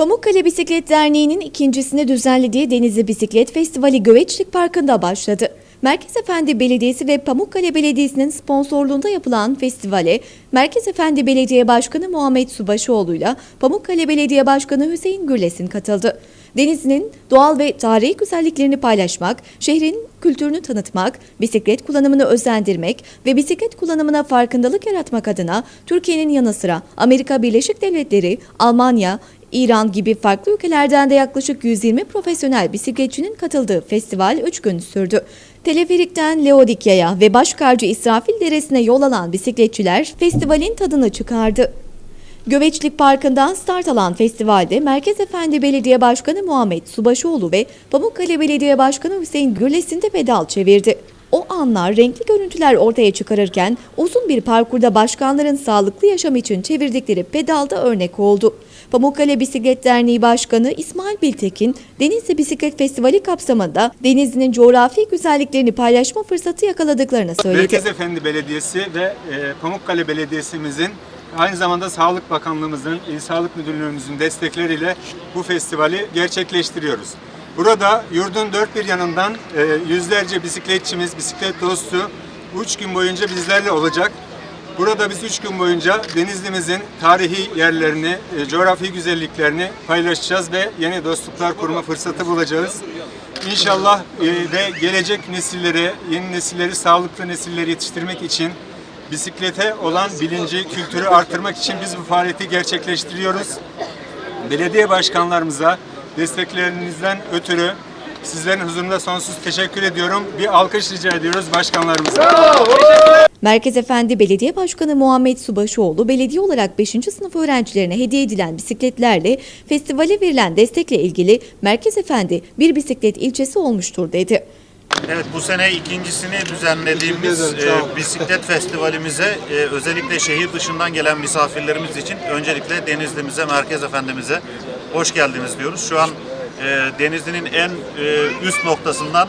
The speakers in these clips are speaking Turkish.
Pamukkale Bisiklet Derneği'nin ikincisini düzenlediği Denizli Bisiklet Festivali Göveçlik Parkı'nda başladı. Merkez Efendi Belediyesi ve Pamukkale Belediyesi'nin sponsorluğunda yapılan festivale Merkez Efendi Belediye Başkanı Muhammed Subaşıoğlu ile Pamukkale Belediye Başkanı Hüseyin Gürles'in katıldı. Denizli'nin doğal ve tarihi güzelliklerini paylaşmak, şehrin kültürünü tanıtmak, bisiklet kullanımını özendirmek ve bisiklet kullanımına farkındalık yaratmak adına Türkiye'nin yanı sıra Amerika Birleşik Devletleri, Almanya, İran gibi farklı ülkelerden de yaklaşık 120 profesyonel bisikletçinin katıldığı festival 3 gün sürdü. Teleferikten Leodikya'ya ve Başkarcı İsrafil Deresi'ne yol alan bisikletçiler festivalin tadını çıkardı. Göveçlik Parkı'ndan start alan festivalde Merkez Efendi Belediye Başkanı Muhammed Subaşıoğlu ve Pamukkale Belediye Başkanı Hüseyin Gürles'in de pedal çevirdi. Anlar renkli görüntüler ortaya çıkarırken uzun bir parkurda başkanların sağlıklı yaşam için çevirdikleri pedalda örnek oldu. Pamukkale Bisiklet Derneği Başkanı İsmail Biltekin, Denizli Bisiklet Festivali kapsamında Denizli'nin coğrafi güzelliklerini paylaşma fırsatı yakaladıklarını söyledi. Merkez Efendi Belediyesi ve e, Pamukkale Belediyesimizin aynı zamanda Sağlık Bakanlığımızın, İl Sağlık Müdürlüğümüzün destekleriyle bu festivali gerçekleştiriyoruz. Burada yurdun dört bir yanından e, yüzlerce bisikletçimiz, bisiklet dostu üç gün boyunca bizlerle olacak. Burada biz üç gün boyunca Denizli'mizin tarihi yerlerini, e, coğrafi güzelliklerini paylaşacağız ve yeni dostluklar kurma fırsatı bulacağız. İnşallah e, ve gelecek nesillere, yeni nesilleri, sağlıklı nesilleri yetiştirmek için bisiklete olan bilinci, kültürü artırmak için biz bu faaliyeti gerçekleştiriyoruz. Belediye başkanlarımıza desteklerinizden ötürü sizlerin huzurunda sonsuz teşekkür ediyorum. Bir alkış rica ediyoruz başkanlarımıza. Merkez Efendi Belediye Başkanı Muhammed Subaşıoğlu belediye olarak 5. sınıf öğrencilerine hediye edilen bisikletlerle festivale verilen destekle ilgili Merkez Efendi bir bisiklet ilçesi olmuştur dedi. Evet bu sene ikincisini düzenlediğimiz e, bisiklet festivalimize e, özellikle şehir dışından gelen misafirlerimiz için öncelikle Denizli'mize, Merkez Efendimiz'e hoş geldiniz diyoruz. Şu an e, Denizli'nin en e, üst noktasından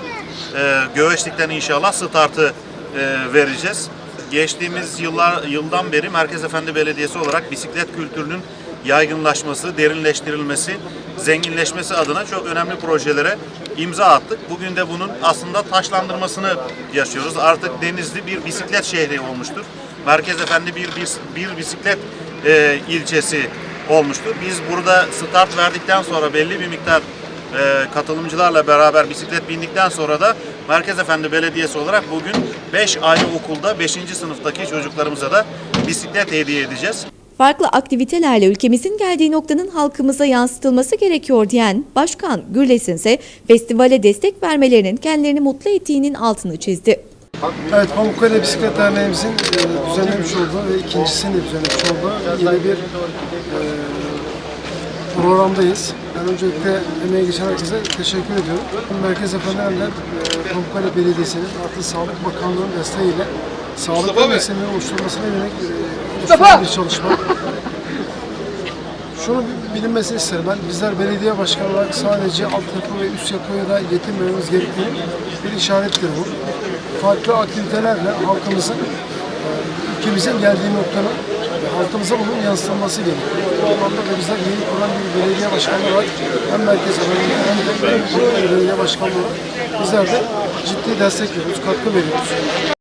e, Göveçlik'ten inşallah startı e, vereceğiz. Geçtiğimiz yıllar yıldan beri Merkez Efendi Belediyesi olarak bisiklet kültürünün yaygınlaşması, derinleştirilmesi, zenginleşmesi adına çok önemli projelere imza attık. Bugün de bunun aslında taşlandırmasını yaşıyoruz. Artık Denizli bir bisiklet şehri olmuştur. Merkez Efendi bir, bir, bir bisiklet e, ilçesi olmuştur. Biz burada start verdikten sonra belli bir miktar e, katılımcılarla beraber bisiklet bindikten sonra da Merkez Efendi Belediyesi olarak bugün 5 ayrı okulda 5. sınıftaki çocuklarımıza da bisiklet hediye edeceğiz. Farklı aktivitelerle ülkemizin geldiği noktanın halkımıza yansıtılması gerekiyor diyen Başkan Gürles'in ise festivale destek vermelerinin kendilerini mutlu ettiğinin altını çizdi. Evet, Pamukkale Bisiklet Derneğimizin e, düzenlemiş olduğu ve ikincisini düzenlemiş olduğu yeni bir e, programdayız. Ben öncelikle emeği geçen herkese teşekkür ediyorum. Merkez Efendi'yle e, Pamukkale Belediyesi'nin artı Sağlık Bakanlığı'nın desteğiyle sağlıklı meseleleri oluşturulmasına yönelik e, bir çalışma. Şunu bilinmesini isterim ben. Bizler belediye başkanı olarak sadece altyapı ve üst yapıya da yetinmememiz gerektiğini bir işarettir bu. Farklı aktivitelerle halkımızın, e, ülkemizin geldiği noktanın halkımıza bunun yansıtılması gerekiyor. Bu anlamda da bizler yeni kuran bir belediye başkanı olarak hem merkez olarak hem de belediye başkanı olarak bizler de ciddi destek veriyoruz, katkı veriyoruz.